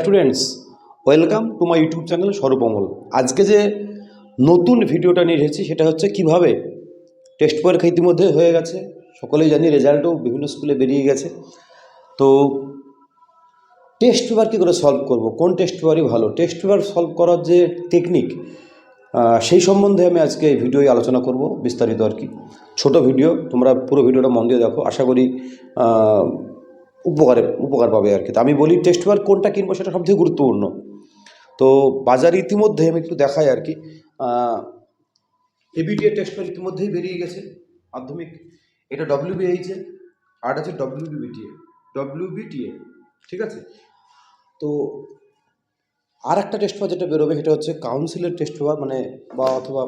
Students welcome to my YouTube channel স্বরূপমল আজকে যে নতুন ভিডিওটা নিয়ে এসেছি, সেটা হচ্ছে কীভাবে টেস্ট পরীক্ষা ইতিমধ্যে হয়ে গেছে। সকলেই জানি রেজাল্টও বিভিন্ন স্কুলে বেরিয়ে গেছে। তো টেস্ট পেপার কী করে সলভ করব? কোন টেস্ট পেপারই ভালো? টেস্ট পেপার সলভ করার যে টেকনিক সেই সম্বন্ধে আমি আজকে এই আলোচনা করব, বিস্তারিত আর কি। ছোটো ভিডিও তোমরা পুরো ভিডিওটা মন দিয়ে দেখো। আশা করি উপকারে, উপকার পাবে আর কি। তো আমি বলি টেস্ট পেপার কোনটা কিনবো সেটা সবথেকে গুরুত্বপূর্ণ। তো বাজারে ইতিমধ্যে আমি একটু দেখাই আর কি। এবিটিএ টেস্ট পেপার ইতিমধ্যেই বেরিয়ে গেছে মাধ্যমিক। এটা ডব্লিউবিএইচে আর আছে ডব্লিউবিটিএ ডব্লিউবিটিএ ঠিক আছে? তো আর একটা টেস্ট পেপার যেটা বেরোবে সেটা হচ্ছে কাউন্সিলের টেস্ট পেপার মানে বা অথবা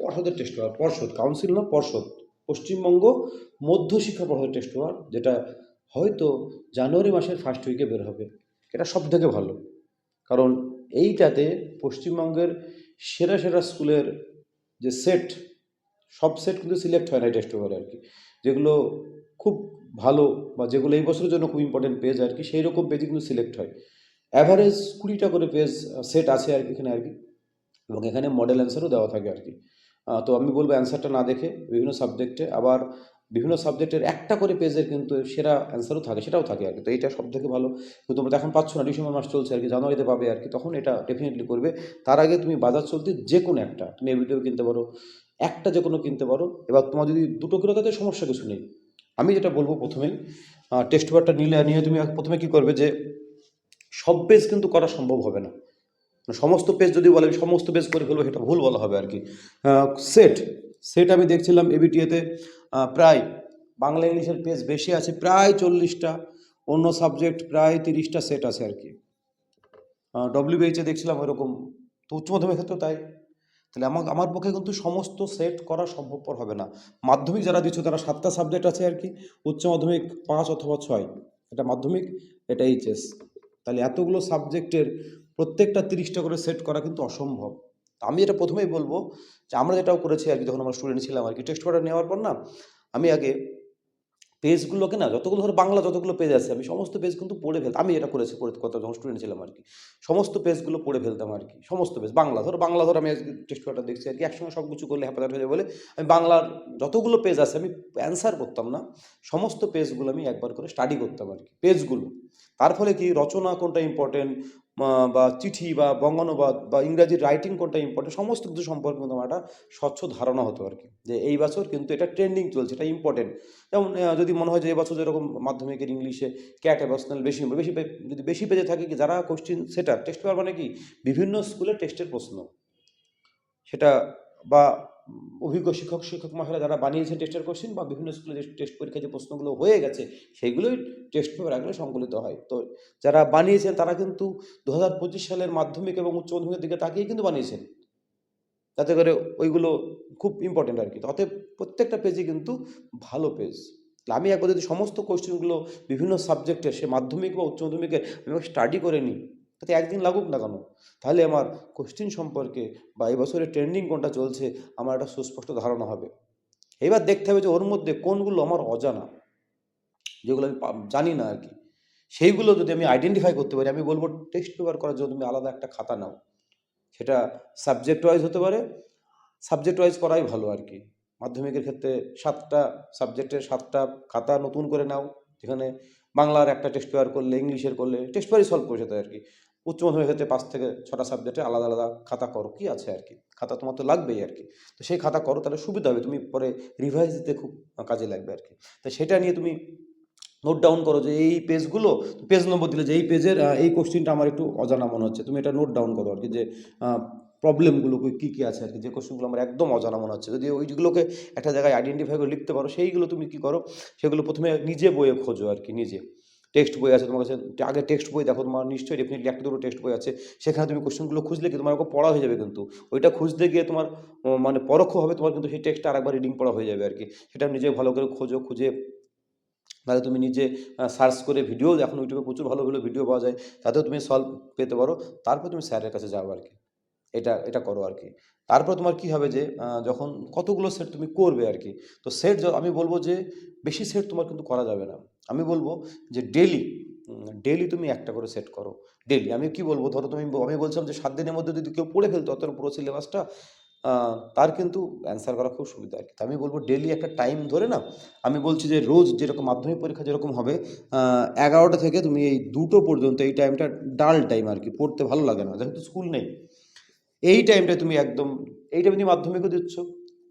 পর্ষদের টেস্ট পেপার পর্ষদ কাউন্সিল না, পর্ষদ। পশ্চিমবঙ্গ মধ্য শিক্ষা পর্ষদের টেস্ট পেপার যেটা হয়তো জানুয়ারি মাসের ফার্স্ট উইকে বের হবে। এটা সব থেকে ভালো। কারণ এইটাতে পশ্চিমবঙ্গের সেরা সেরা স্কুলের যে সেট সব সেট কিন্তু সিলেক্ট হয় না টেস্ট পেপারে আর কি। যেগুলো খুব ভালো বা যেগুলো এই বছরের জন্য খুব ইম্পর্টেন্ট পেজ আর কি, সেই রকম পেজই কিন্তু সিলেক্ট হয়। অ্যাভারেজ কুড়িটা করে পেজ সেট আছে আর কি, এখানে আর কি। এবং এখানে মডেল অ্যান্সারও দেওয়া থাকে আর কি। তো আমি বলব অ্যান্সারটা না দেখে বিভিন্ন সাবজেক্টে আবার বিভিন্ন সাবজেক্টের একটা করে পেজের কিন্তু সেরা অ্যান্সারও থাকে, সেটাও থাকে আর কি। তো এইটা সব থেকে ভালো। তো তোমরা এখন পাচ্ছ না, ডিসেম্বর মাস চলছে আর কি, জানুয়ারিতে পাবে আর কি, তখন এটা ডেফিনেটলি করবে। তার আগে তুমি বাজার চলতে যে কোনো একটা, তুমি এই ভিডিও কিনতে পারো, একটা যে কোনো কিনতে পারো। এবার তোমার যদি দুটো কিলো তাতে সমস্যা কিছু নেই। আমি যেটা বলব প্রথমেই টেস্ট পেপারটা নিলে, নিয়ে তুমি প্রথমে কি করবে যে, সব পেজ কিন্তু করা সম্ভব হবে না। মানে সমস্ত পেজ যদি বলে সমস্ত পেজ করে ফেলব, সেটা ভুল বলা হবে আর কি। সেট সেট আমি দেখছিলাম এবিটিএতে প্রায় বাংলা ইংলিশের পেজ বেশি আছে, প্রায় চল্লিশটা। অন্য সাবজেক্ট প্রায় তিরিশটা সেট আছে আর কি। ডব্লিউবিএইচে দেখছিলাম ওইরকম। তো উচ্চ মাধ্যমিক ক্ষেত্রেও তাই। তাহলে আমার আমার পক্ষে কিন্তু সমস্ত সেট করা সম্ভবপর হবে না। মাধ্যমিক যারা দিচ্ছ তারা সাতটা সাবজেক্ট আছে আর কি। উচ্চ মাধ্যমিক পাঁচ অথবা ছয়। এটা মাধ্যমিক, এটা এইচএস তাহলে এতগুলো সাবজেক্টের প্রত্যেকটা তিরিশটা করে সেট করা কিন্তু অসম্ভব। তা আমি এটা প্রথমেই বলব যে আমরা যেটাও করেছি আর কি, যখন আমরা স্টুডেন্ট ছিলাম আর কি টেস্ট পেপার নেওয়ার পর না, আমি আগে পেজগুলোকে না, যতগুলো ধরো বাংলা যতগুলো পেজ আছে, আমি সমস্ত পেজ কিন্তু পড়ে ফেলতাম। আমি এটা করেছি করে কত যখন স্টুডেন্ট ছিলাম আর কি, সমস্ত পেজগুলো পড়ে ফেলতাম আর কি, সমস্ত পেজ বাংলা, ধরো বাংলা ধরো আমি টেস্ট পেপারটা দেখছি আর কি, একসঙ্গে সব কিছু করলে হ্যাপাজার হয়ে যাবে বলে আমি বাংলার যতগুলো পেজ আছে আমি অ্যান্সার করতাম না, সমস্ত পেজগুলো আমি একবার করে স্টাডি করতাম আর কি পেজগুলো তার ফলে কি রচনা কোনটা ইম্পর্টেন্ট বা চিঠি, বা বঙ্গানুবাদ, বা ইংরাজি রাইটিং কোনটা ইম্পর্টেন্ট সমস্ত কিছু সম্পর্কে কিন্তু আমার একটা স্বচ্ছ ধারণা হতো আর কি। যে এই বছর কিন্তু এটা ট্রেন্ডিং চলছে, এটা ইম্পর্টেন্ট যেমন যদি মনে হয় যে এবছর যেরকম মাধ্যমিকের ইংলিশে ক্যাট এভার্সনাল বেশি বেশি যদি বেশি পেজে থাকে কি, যারা কোশ্চিন সেটা টেস্ট পেপার মানে কি? বিভিন্ন স্কুলে টেস্টের প্রশ্ন। সেটা বা অভিজ্ঞ শিক্ষক শিক্ষক মহিলা যারা বানিয়েছেন টেস্টের কোশ্চিন বা বিভিন্ন স্কুলে টেস্ট পরীক্ষায় যে প্রশ্নগুলো হয়ে গেছে, সেইগুলোই টেস্ট পেপার আগে সংকলিত হয়। তো যারা বানিয়েছেন, তারা কিন্তু দু হাজার পঁচিশ সালের মাধ্যমিক এবং উচ্চ মাধ্যমিকের দিকে তাকিয়ে কিন্তু বানিয়েছেন। যাতে করে ওইগুলো খুব ইম্পর্টেন্ট আর কি অতএব প্রত্যেকটা পেজই কিন্তু ভালো পেজ আমি একবার যদি সমস্ত কোশ্চেনগুলো বিভিন্ন সাবজেক্টের সে মাধ্যমিক বা উচ্চ মাধ্যমিকের আমি স্টাডি করে নিই তাতে একদিন লাগুক না কেন? তাহলে আমার কোশ্চেন সম্পর্কে বা এই বছরের ট্রেন্ডিং কোনটা চলছে, আমার একটা সুস্পষ্ট ধারণা হবে। এবার দেখতে হবে যে ওর মধ্যে কোনগুলো আমার অজানা, যেগুলো আমি জানি না আর কি। সেইগুলো যদি আমি আইডেন্টিফাই করতে পারি, আমি বলব টেস্ট পেপার করার জন্য তুমি আলাদা একটা খাতা নাও। সেটা সাবজেক্ট ওয়াইজ হতে পারে সাবজেক্ট ওয়াইজ করাই ভালো আর কি। মাধ্যমিকের ক্ষেত্রে সাতটা সাবজেক্টের সাতটা খাতা নতুন করে নাও, যেখানে বাংলার একটা টেস্ট পেপার করলে, ইংলিশের করলে টেস্ট পেপারই সলভ করে যেতে আর কি। উচ্চ মাধ্যমিক ক্ষেত্রে পাঁচ থেকে ছটা সাবজেক্টে আলাদা আলাদা খাতা করো, কি আছে আর কি? খাতা তোমার তো লাগবেই আর কি। তো সেই খাতা করো, তাহলে সুবিধা হবে, তুমি পরে রিভাইজ দিতে খুব কাজে লাগবে আর কি। তো সেটা নিয়ে তুমি নোট ডাউন করো যে এই পেজগুলো পেজ নম্বর দিলে যে এই পেজের এই কোশ্চেনটা আমার একটু অজানা মনে হচ্ছে, তুমি এটা নোট ডাউন করো আর কি যে প্রবলেমগুলো কী কী আছে আর কি, যে কোশ্চেনগুলো আমার একদম অজানা মনে হচ্ছে। যদি ওইগুলোকে একটা জায়গায় আইডেন্টিফাই করে লিখতে পারো, সেইগুলো তুমি কী করো, সেগুলো প্রথমে নিজে বইয়ে খোঁজো আর কি, নিজে। টেক্সট বই আছে তোমার কাছে, আগে টেক্সট বই দেখো তোমার, নিশ্চয়ই ডেফিনেটলি একটা দুটো টেক্সট বই আছে। সেখানে তুমি কোশ্চেনগুলো খুঁজলে কি তোমার পড়া হয়ে যাবে কিন্তু। ওইটা খুঁজতে গিয়ে তোমার মানে পরোক্ষভাবে তোমার কিন্তু সেই টেক্সটটা আরেকবার রিডিং পড়া হয়ে যাবে আর কি সেটা নিজে ভালো করে খোঁজো, খুঁজে। তাহলে তুমি নিজে সার্চ করে ভিডিও এখন ইউটিউবে প্রচুর ভালো ভালো ভিডিও পাওয়া যায়। তাতেও তুমি সলভ পেতে পারো। তারপর তুমি স্যারের কাছে যাও আর কি এটা এটা করো আর কি। তারপর তোমার কি হবে যে যখন কতগুলো সেট তুমি করবে আর কি, তো সেট আমি বলব যে, বেশি সেট তোমার কিন্তু করা যাবে না। আমি বলব যে ডেলি ডেলি তুমি একটা করে সেট করো। ডেলি আমি কি বলব? ধরো তুমি আমি বলছিলাম যে সাত দিনের মধ্যে যদি কেউ পড়ে ফেলতো অত পুরো সিলেবাসটা তার কিন্তু অ্যান্সার করা খুব সুবিধা আর কি। আমি বলব ডেলি একটা টাইম ধরে না আমি বলছি যে রোজ যেরকম মাধ্যমিক পরীক্ষা যেরকম হবে এগারোটা থেকে তুমি এই দুটো পর্যন্ত এই টাইমটা ডাল টাইম আর কি, পড়তে ভালো লাগে না। যেহেতু স্কুল নেই। এই টাইমটা তুমি একদম, এই টাইমে তুমি মাধ্যমিকও দিচ্ছ,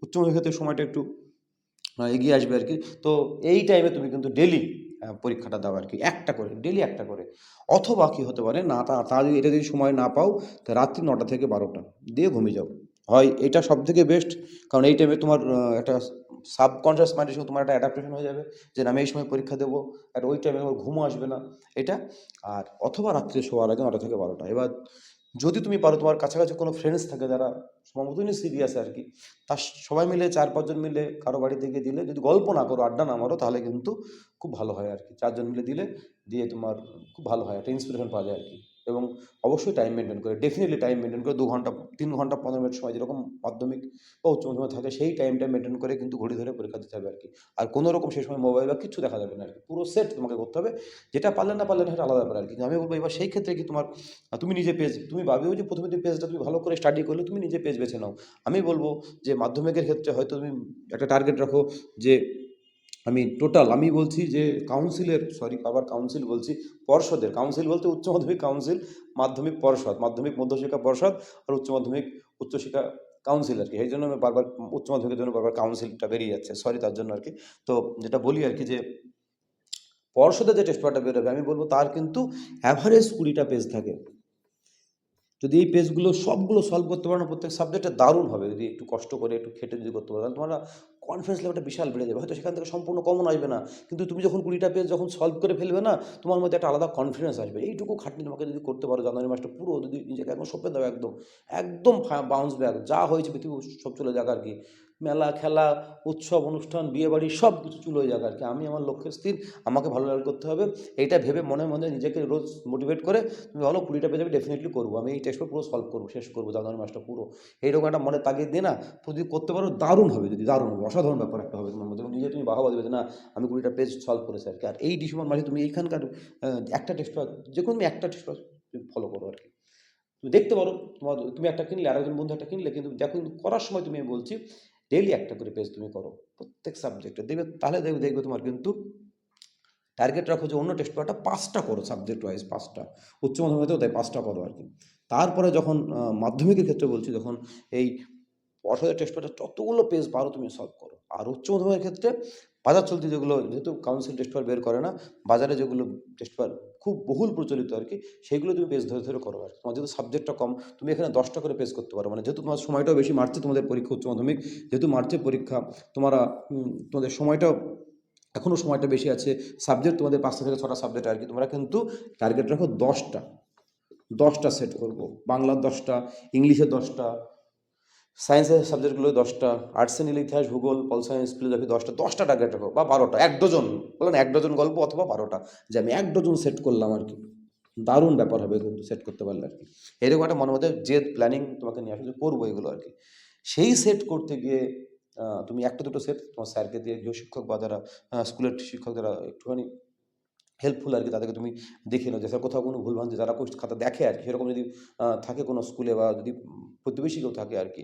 উচ্চ ক্ষেত্রে সময়টা একটু এগিয়ে আসবে আর কি। তো এই টাইমে তুমি কিন্তু ডেলি পরীক্ষাটা দাও আর কি, একটা করে ডেলি একটা করে। অথবা কি হতে পারে, না, তা তা যদি, এটা যদি সময় না পাও, তো রাত্রি নটা থেকে বারোটা দিয়ে ঘুমিয়ে যাও। হয়, এটা সব থেকে বেস্ট কারণ এই টাইমে তোমার একটা সাবকনসিয়াস মাইন্ডের সঙ্গে তোমার একটা অ্যাডাপ্টেশন হয়ে যাবে, যে আমি এই সময় পরীক্ষা দেবো, আর ওই টাইমে আমার ঘুমও আসবে না, এটা। আর অথবা রাত্রে শোয়ার আগে নটা থেকে বারোটা। এবার যদি তুমি পারো তোমার কাছাকাছি কোনো ফ্রেন্ডস থাকে যারা সমতনই সিরিয়াস আর কি তার সবাই মিলে চার পাঁচজন মিলে কারও বাড়ি থেকে দিলে, যদি গল্প না করো, আড্ডা না মারো, তাহলে কিন্তু খুব ভালো হয় আর কি। চারজন মিলে দিলে, দিয়ে তোমার খুব ভালো হয়, একটা ইন্সপিরেশন পাওয়া যায় আর কি। এবং অবশ্যই টাইম মেনটেন করে ডেফিনেটলি টাইম মেনটেন করে দু ঘণ্টা তিন ঘণ্টা পনেরো মিনিট সময় যেরকম মাধ্যমিক বা উচ্চ মাধ্যমিক থাকে, সেই টাইমটা মেনটেন করে কিন্তু ঘড়ি ধরে পরীক্ষা দিতে হবে আর কি আর কোনো রকম সেই সময় মোবাইল বা কিছু দেখা যাবে না আর কি পুরো সেট তোমাকে করতে হবে। যেটা পারলে না পারলে না, সেটা আলাদা ব্যাপার আর কি আমি বলব, এবার সেই ক্ষেত্রে কি তোমার তুমি নিজে পেজ তুমি ভাবিও যে প্রথমে তুমি পেজটা তুমি ভালো করে স্টাডি করলে, তুমি নিজে পেজ বেছে নাও। আমি বলব যে মাধ্যমিকের ক্ষেত্রে হয়তো তুমি একটা টার্গেট রাখো যে আমি টোটাল আমি বলছি যে কাউন্সিলের সরি আবার কাউন্সিল বলছি, পর্ষদের কাউন্সিল বলতে উচ্চ মাধ্যমিক কাউন্সিল মাধ্যমিক পর্ষদ, মাধ্যমিক মধ্যশিক্ষা পর্ষদ আর উচ্চ মাধ্যমিক উচ্চশিক্ষা কাউন্সিল আর কি। এই জন্য আমি বারবার উচ্চ মাধ্যমিকের জন্য বারবার কাউন্সিলটা বেরিয়ে যাচ্ছে। সরি তার জন্য আর কি। তো যেটা বলি আর কি যে পর্ষদে যে টেস্ট পেপারটা বেরোবে, আমি বলব তার কিন্তু অ্যাভারেজ কুড়িটা পেজ থাকে। যদি এই পেজগুলো সবগুলো সলভ করতে পারো প্রত্যেক সাবজেক্টে দারুণ হবে। যদি একটু কষ্ট করে, একটু খেটে যদি করতে পারো, তাহলে তোমরা কনফিডেন্স লেভেলটা বিশাল বেড়ে যাবে। হয়তো সেখান থেকে সম্পূর্ণ কমন আসবে না। কিন্তু তুমি যখন কুড়িটা পেজ যখন সলভ করে ফেলবে না, তোমার মধ্যে একটা আলাদা কনফিডেন্স আসবে। এইটুকু খাটনি তোমাকে যদি করতে পারো, জানুয়ারি মাসটা পুরো যদি নিজেকে একদম সঁপে দাও, একদম। একদম বাউন্স ব্যাক যা হয়েছে পৃথিবী সব চলে যাক আর কি। মেলা, খেলা, উৎসব, অনুষ্ঠান বিয়েবাড়ি সব কিছু চলে যাক আর কি। আমি আমার লক্ষ্যে স্থির, আমাকে ভালো লাগে করতে হবে। এইটা ভেবে মনে মনে নিজেকে রোজ মোটিভেট করে, তুমি ভালো কুড়িটা পেজ আমি ডেফিনেটলি করব। আমি এই টেস্টটা পুরো সলভ করব, শেষ করব, জানুয়ারি মাসটা পুরো। এইরকম একটা মনে তাগিয়ে দিয়ে না যদি করতে পারো, দারুণ হবে, যদি দারুণ হবে, অসাধারণ ব্যাপার একটা হবে তোমার মধ্যে। নিজে তুমি বাহাবা দেবে না, আমি কুড়িটা পেজ সলভ করেছি আর কি। আর এই ডিসেম্বর মাসে তুমি এইখানকার একটা টেস্ট যে কোনো তুমি একটা টেস্ট ফলো করো আর কি। তুমি দেখতে পারো, তোমার, তুমি একটা কিনলে আর একজন বন্ধু একটা কিনলে, কিন্তু যখন করার সময় তুমি বলছি ডেইলি একটা করে পেজ তুমি করো, প্রত্যেক সাবজেক্টে দেখবে, তাহলে দেখবে দেখবে তোমার কিন্তু টার্গেট রাখো যে অন্য টেস্ট পেপারটা পাঁচটা করো সাবজেক্ট ওয়াইজ পাঁচটা। উচ্চ মাধ্যমিকেও তাই পাঁচটা করো আর কি। তারপরে যখন মাধ্যমিকের ক্ষেত্রে বলছি, যখন এই পর্ষদের টেস্ট পেপারটা যতগুলো পেজ পারো তুমি সলভ করো। আর উচ্চ মাধ্যমিকের ক্ষেত্রে বাজার চলতি যেগুলো যেহেতু কাউন্সিল টেস্ট পেপার বের করে না, বাজারে যেগুলো টেস্ট পেপার খুব বহুল প্রচলিত আর কি সেইগুলো তুমি পেজ ধরে ধরে করো আর। তোমার যেহেতু সাবজেক্টটা কম, তুমি এখানে দশটা করে পেজ করতে পারো। মানে যেহেতু তোমার সময়টাও বেশি মার্চে তোমাদের পরীক্ষা, উচ্চ মাধ্যমিক যেহেতু মার্চে পরীক্ষা, তোমরা তোমাদের সময়টাও এখনও সময়টা বেশি আছে সাবজেক্ট তোমাদের পাঁচটা থেকে ছটা সাবজেক্ট আর কি। তোমরা কিন্তু টার্গেট রাখো দশটা দশটা সেট করব। বাংলার দশটা, ইংলিশের দশটা সায়েন্সের সাবজেক্টগুলো দশটা, আর্টসে নিলে ইতিহাস, ভূগোল, পল সায়েন্স, ফিলোসফি দশটা দশটা টার্গেট রাখো বা বারোটা, এক ডজন বললেন এক ডজন গল্প অথবা বারোটা, যে আমি এক ডজন সেট করলাম আর কি। দারুণ ব্যাপার হবে কিন্তু সেট করতে পারলে আর কি। এরকম একটা মনে মধ্যে যে প্ল্যানিং তোমাকে নিয়ে আসে যে করব এগুলো আর কি। সেই সেট করতে গিয়ে তুমি একটা দুটো সেট তোমার স্যারকে দিয়ে গৃহশিক্ষক বা যারা স্কুলের শিক্ষক যারা একটুখানি হেল্পফুল আর কি তাদেরকে তুমি দেখে নাও। যে স্যার কোথাও কোনো ভুলভ্রান্তি যারা খাতা দেখে আর কি, সেরকম যদি থাকে কোনো স্কুলে বা যদি প্রতিবেশী কেউ থাকে আর কি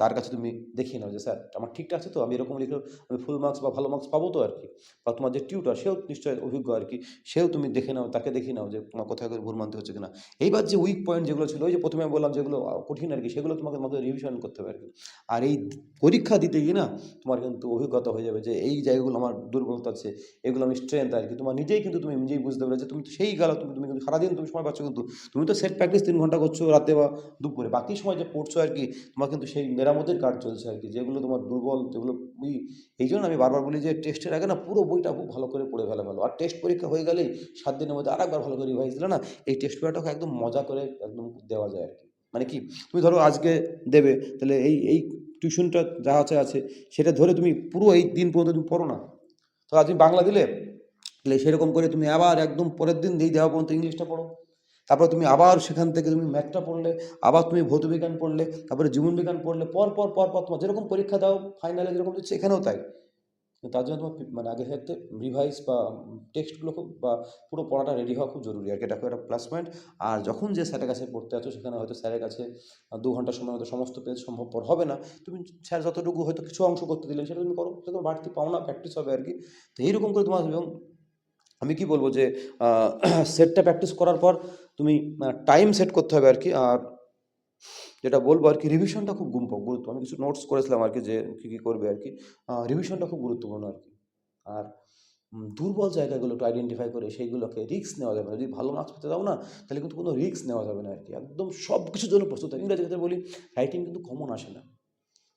তার কাছে তুমি দেখিয়ে নাও যে, স্যার, আমার ঠিকঠাক আছে তো, আমি এরকম লিখে আমি ফুল মার্কস বা ভালো মার্কস পাবো তো আর কি। বা তোমার যে টিউটার সেও নিশ্চয়ই অভিজ্ঞ আর কি, সেও তুমি দেখে নাও, তাকে দেখে নাও যে, তোমার কোথায় করে ভুলভ্রান্তি হচ্ছে কিনা। এইবার যে উইক পয়েন্ট যেগুলো ছিল, ওই যে প্রথমে আমি বললাম যেগুলো কঠিন আর কি, সেগুলো তোমাকে মধ্যে রিভিশন করতে হবে আর কি। আর এই পরীক্ষা দিতে গিয়ে না, তোমার কিন্তু অভিজ্ঞতা হয়ে যাবে যে, এই জায়গাগুলো আমার দুর্বলতা আছে, এগুলো আমি স্ট্রেংথ আর কি, তোমার নিজেই কিন্তু তুমি নিজেই বুঝতে পারবে যে তুমি তো সেই গেল তুমি তুমি কিন্তু সারাদিন তুমি সময় পাচ্ছ কিন্তু তুমি তো সেট প্র্যাকটিস তিন ঘণ্টা করছ রাতে বা দুপুরে। বাকি সময় যে পড়ছো আর কি, তোমার কিন্তু সেই মেরামতের কাজ চলছে আর কি, যেগুলো তোমার দুর্বল, যেগুলো ওই এই জন্য আমি বারবার বলি যে টেস্টের আগে না পুরো বইটা খুব ভালো করে পড়ে ফেলা ভালো। আর টেস্ট পরীক্ষা হয়ে গেলেই সাত দিনের মধ্যে আরেকবার ভালো করে রিভাইজ দিলে না এই টেস্ট পেপারটাকে একদম মজা করে একদম দেওয়া যায় আর কি। মানে কি, তুমি ধরো আজকে দেবে, তাহলে এই এই টিউশনটা যা আছে আছে, সেটা ধরে তুমি পুরো এই দিন পর্যন্ত তুমি পড়ো না। তো আজ তুমি বাংলা দিলে তাহলে সেরকম করে তুমি আবার একদম পরের দিন দিয়ে দেওয়া পর্যন্ত ইংলিশটা পড়ো। তারপর তুমি আবার সেখান থেকে তুমি ম্যাথটা পড়লে, আবার তুমি ভৌতবিজ্ঞান পড়লে, তারপরে জীবনবিজ্ঞান পড়লে, পর পর পর পর তোমার যেরকম পরীক্ষা দাও ফাইনালে যেরকম দিচ্ছে এখানেও তাই। তার জন্য তোমার মানে আগে থাকতে রিভাইস বা টেক্সটগুলো খুব বা পুরো পড়াটা রেডি হওয়া খুব জরুরি। আর কি এটা খুব একটা প্লাস পয়েন্ট আর যখন যে স্যারের কাছে পড়তে আছো সেখানে হয়তো স্যারের কাছে দু ঘণ্টার সময় হয়তো সমস্ত পেজ সম্ভবপর হবে না। তুমি স্যার যতটুকু হয়তো কিছু অংশ করতে দিলেন, সেটা তুমি করো। সেটা তোমার বাড়তি পাও না প্র্যাকটিস হবে আর কি। তো এইরকম করে তোমার এবং আমি কি বলব যে সেটটা প্র্যাকটিস করার পর তুমি টাইম সেট করতে হবে আর কি। আর যেটা বলব আর কি রিভিশনটা খুব গুরুত্ব আমি কিছু নোটস করেছিলাম আর কি যে, কী কী করবে আর কি। রিভিশনটা খুব গুরুত্বপূর্ণ আর কি। আর দুর্বল জায়গাগুলো একটু আইডেন্টিফাই করে সেইগুলোকে রিস্ক নেওয়া যাবে না। যদি ভালো মার্কস পেতে দাও না, তাহলে কিন্তু কোনো রিস্ক নেওয়া যাবে না আর কি। একদম সব কিছুর জন্য প্রস্তুত। ইংরেজি ক্ষেত্রে বলি রাইটিং কিন্তু কমন আসে না।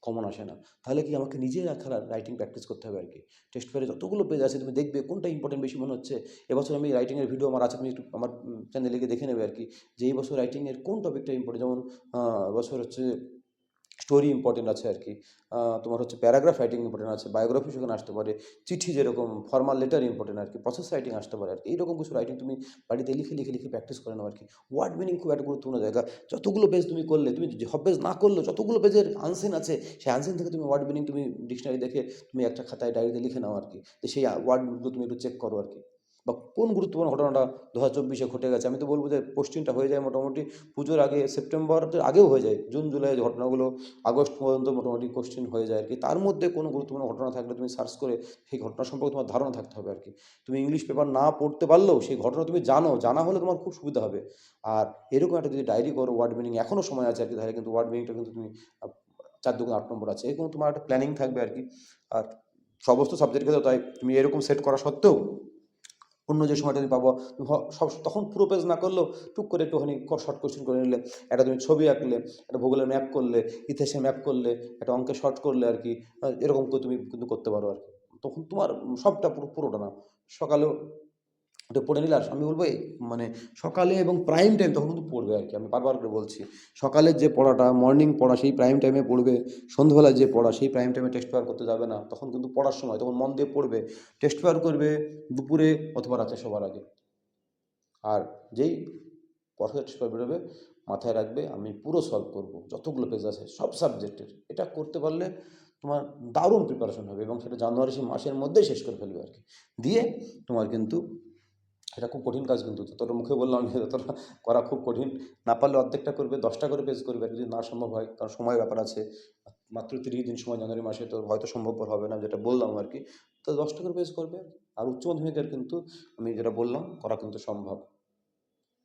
কমন আসে না। তাহলে কি আমাকে নিজে রাখার রাইটিং প্র্যাকটিস করতে হবে আর কি টেস্ট পেপারে যতগুলো পেজ আছে, তুমি দেখবে কোনটা ইম্পর্টেন্ট বেশি মনে হচ্ছে। এবছর আমি রাইটিংয়ের ভিডিও আমার আছে, তুমি একটু আমার চ্যানেলে গিয়ে দেখে নেবে আর কি যে এই বছর রাইটিংয়ের কোন টপিকটা ইম্পর্টেন্ট যেমন বছর হচ্ছে স্টোরি ইম্পর্টেন্ট আছে আর কি। তোমার হচ্ছে প্যারাগ্রাফ রাইটিং ইম্পর্টেন্ট আছে বায়োগ্রাফি সেখানে আসতে পারে, চিঠি যেরকম ফর্মাল লেটার ইম্পর্টেন্ট আর কি প্রসেস রাইটিং আসতে পারে আর কি। এইরকম কিছু রাইটিং তুমি বাড়িতে লিখে লিখে লিখে প্র্যাকটিস করে নাও আর কি। ওয়ার্ড মিনিং খুব একটা গুরুত্বপূর্ণ জায়গা। যতগুলো পেজ তুমি করলে, তুমি সব পেজ না করলে যতগুলো পেজের আনসেন আছে, সেই আনসেন থেকে তুমি ওয়ার্ড মিনিং তুমি ডিকশনারি দেখে তুমি একটা খাতায় ডায়েরিতে লিখে নাও আর কি। সেই ওয়ার্ডগুলো তুমি একটু চেক করো আর কি। বা কোন গুরুত্বপূর্ণ ঘটনাটা দু হাজার চব্বিশে ঘটে গেছে? আমি তো বলব যে পোস্টিংটা হয়ে যায় মোটামুটি, পুজোর আগে সেপ্টেম্বরের আগেও হয়ে যায়, জুন, জুলাই ঘটনাগুলো, আগস্ট পর্যন্ত মোটামুটি কোশ্চেন হয়ে যায় আর কি তার মধ্যে কোনো গুরুত্বপূর্ণ ঘটনা থাকলে তুমি সার্চ করে সেই ঘটনা সম্পর্কে তোমার ধারণা থাকতে হবে আর কি তুমি ইংলিশ পেপার না পড়তে পারলেও সেই ঘটনা তুমি জানো, জানা হলে তোমার খুব সুবিধা হবে। আর এরকম একটা যদি ডায়েরি করো ওয়ার্ড মিনিং এখনও সময় আছে আর কি তাহলে কিন্তু ওয়ার্ড মিনিংটা কিন্তু তুমি চার দুগুণ আট নম্বর আছে। এরকম তোমার একটা প্ল্যানিং থাকবে আর কি আর সমস্ত সাবজেক্ট ক্ষেত্রে তাই তুমি এরকম সেট করা সত্ত্বেও অন্য যে সময়টা তুমি পাবো। সব, তখন পুরো পেজ না করলেও টুক করে একটুখানি শর্ট কোয়েশ্চেন করে নিলে। একটা তুমি ছবি আঁকলে, একটা ভূগোলের ম্যাপ করলে ইতিহাসে ম্যাপ করলে, একটা অঙ্কে শর্ট করলে আর কি এরকম করে তুমি কিন্তু করতে পারো আর কি। তখন তোমার সবটা পুরো, পুরোটা না। সকালেও এটা পড়ে নিলে আর আমি বলব মানে সকালে এবং প্রাইম টাইম তখন কিন্তু পড়বে আর কি। আমি বারবার করে বলছি, সকালের যে পড়াটা মর্নিং পড়া সেই প্রাইম টাইমে পড়বে সন্ধ্যাবেলায় যে পড়া সেই প্রাইম টাইমে টেস্ট পেপার করতে যাবে না। তখন কিন্তু পড়ার সময়, তখন মন দিয়ে পড়বে টেস্ট পেপার করবে দুপুরে অথবা রাতে সবার আগে। আর যেই পড়া টেস্ট পেপার বেরোবে, মাথায় রাখবে, আমি পুরো সলভ করব। যতগুলো পেজ আছে, সব সাবজেক্টের এটা করতে পারলে তোমার দারুণ প্রিপারেশন হবে এবং সেটা জানুয়ারি মাসের মধ্যেই শেষ করে ফেলবে আর কি। দিয়ে তোমার কিন্তু এটা খুব কঠিন কাজ কিন্তু। তোর মুখে বললাম ততটা করা খুব কঠিন। না পারলে অর্ধেকটা করবে, দশটা করে পেজ করবে। যদি না সম্ভব হয়, কারণ সময় ব্যাপার আছে, মাত্র তিরিশ দিন সময় জানুয়ারি মাসে, তো হয়তো সম্ভবপর হবে না, যেটা বললাম আর কি। তো দশটা করে পেজ করবে। আর উচ্চ মাধ্যমিকের কিন্তু আমি যেটা বললাম, করা কিন্তু সম্ভব।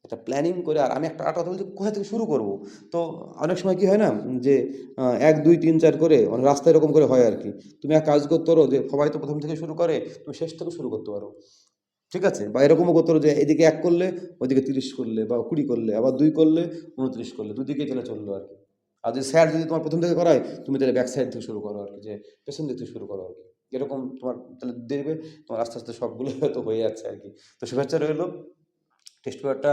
এটা প্ল্যানিং করে, আর আমি একটা আটা বলছি, কোথা থেকে শুরু করব? তো অনেক সময় কি হয় না, যে এক, দুই, তিন, চার করে অনেক রাস্তা এরকম করে হয় আর কি। তুমি এক কাজ করতে পারো, যে সবাই তো প্রথম থেকে শুরু করে, তুমি শেষ থেকে শুরু করতে পারো। ঠিক আছে? বা এরকমও করতে পারো যে এদিকে এক করলে, ওইদিকে তিরিশ করলে, বা কুড়ি করলে, আবার দুই করলে, উনত্রিশ করলে, দুদিকে তাহলে চলল আর কি। আর যে স্যার যদি তোমার প্রথম থেকে করায়, তুমি তাহলে ব্যাক সাইড থেকে শুরু করো আর কি, যে পেছন দিক থেকে শুরু করো আর কি। এরকম তোমার তাহলে দেখবে তোমার আস্তে আস্তে সবগুলো হয়তো হয়ে যাচ্ছে আর কি। তো শুভেচ্ছা রইল। টেস্ট পেপারটা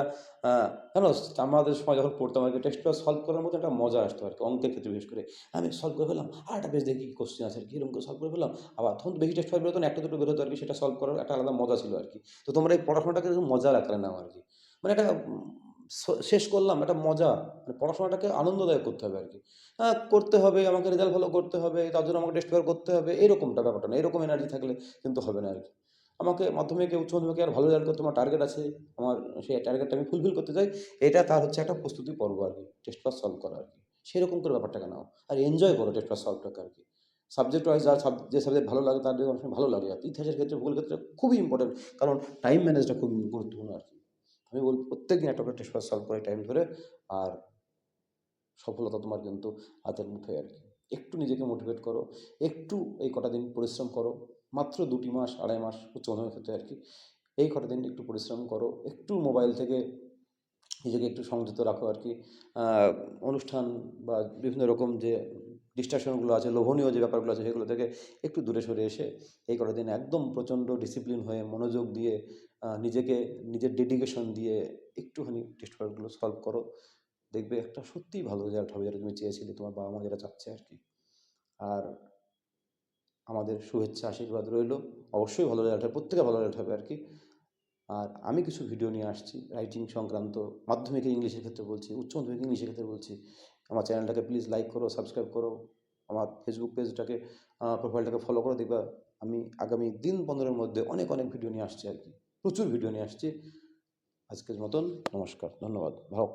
জানো আমাদের সময় যখন পড়তাম আর কি টেস্ট পেপার সলভ করার মধ্যে একটা মজা আসতো আর কি, অঙ্কের ক্ষেত্রে বিশেষ করে। আমি সলভ করে ফেলাম আর একটা বেশ দেখি কোশ্চেন আছে আর কি এরকম করে সলভ করে ফেলাম আবার তখন বেশি টেস্ট পেপার বেরোতো না, একটা দুটো বেরোতো আর কি, সেটা সলভ করার একটা আলাদা মজা ছিল আর কি। তো তোমরা এই পড়াশোনাটাকে মজার আকারে নাও আর কি। মানে একটা শেষ করলাম, একটা মজা মানে পড়াশোনাটাকে আনন্দদায়ক করতে হবে আর কি। হ্যাঁ করতে হবে, আমাকে রেজাল্ট ভালো করতে হবে, তার জন্য আমাকে টেস্ট পেপার করতে হবে, এরকমটা ব্যাপারটা না, এরকম এনার্জি থাকলে কিন্তু হবে না আর কি। আমাকে মাধ্যমিকে, উচ্চ মাধ্যমিকে আর ভালো রেজাল্ট করতে আমার টার্গেট আছে। আমার সেই টার্গেটটা আমি ফুলফিল করতে চাই। এটা তার হচ্ছে একটা প্রস্তুতি পর্ব আর কি টেস্ট পাস সলভ করা আর কি। সেরকম করে ব্যাপারটাকে নাও। আর এনজয় করো টেস্ট পাস সলভটাকে আর কি। সাবজেক্ট ওয়াইজ সাব যে সাবজেক্ট ভালো লাগে, তার অনেক সময় ভালো লাগে। আর ইতিহাসের ক্ষেত্রে, ভূগোলের ক্ষেত্রে খুবই ইম্পর্টেন্ট কারণ টাইম ম্যানেজটা খুব গুরুত্বপূর্ণ আর কি। আমি বলব প্রত্যেক দিন একটা টেস্ট পাস সলভ করে টাইম ধরে আর সফলতা তোমার কিন্তু হাতের মুঠোয় আর কি। একটু নিজেকে মোটিভেট করো। একটু এই কটা দিন পরিশ্রম করো। মাত্র দুটি মাস, আড়াই মাস উচ্চ মাধ্যমিক ক্ষেত্রে আর কি। এই কটা দিন একটু পরিশ্রম করো, একটু মোবাইল থেকে নিজেকে একটু সংযত রাখো আর কি। অনুষ্ঠান বা বিভিন্ন রকম যে ডিস্ট্রাকশনগুলো আছে, লোভনীয় যে ব্যাপারগুলো আছে, সেগুলো থেকে একটু দূরে সরে এসে এই কটা দিন একদম প্রচণ্ড ডিসিপ্লিন হয়ে মনোযোগ দিয়ে নিজেকে, নিজের ডেডিকেশন দিয়ে একটুখানি টেস্ট পেপারগুলো সলভ করো। দেখবে একটা সত্যিই ভালো রেজাল্ট হবে যেটা তুমি চেয়েছিলে, তোমার বাবা মা যেটা চাচ্ছে আর কি। আর আমাদের শুভেচ্ছা, আশীর্বাদ রইল। অবশ্যই ভালো রেজাল্ট হবে, প্রত্যেকে ভালো রেজাল্ট হবে আর কি। আর আমি কিছু ভিডিও নিয়ে আসছি রাইটিং সংক্রান্ত, মাধ্যমিকে ইংলিশের ক্ষেত্রে বলছি, উচ্চ মাধ্যমিক ইংলিশের ক্ষেত্রে বলছি। আমার চ্যানেলটাকে প্লিজ লাইক করো সাবস্ক্রাইব করো, আমার ফেসবুক পেজটাকে প্রোফাইলটাকে ফলো করো, দেখবা আমি আগামী দিন পনেরোর মধ্যে অনেক অনেক ভিডিও নিয়ে আসছি আর কি। প্রচুর ভিডিও নিয়ে আসছি। আজকের মতন, নমস্কার, ধন্যবাদ, ভালো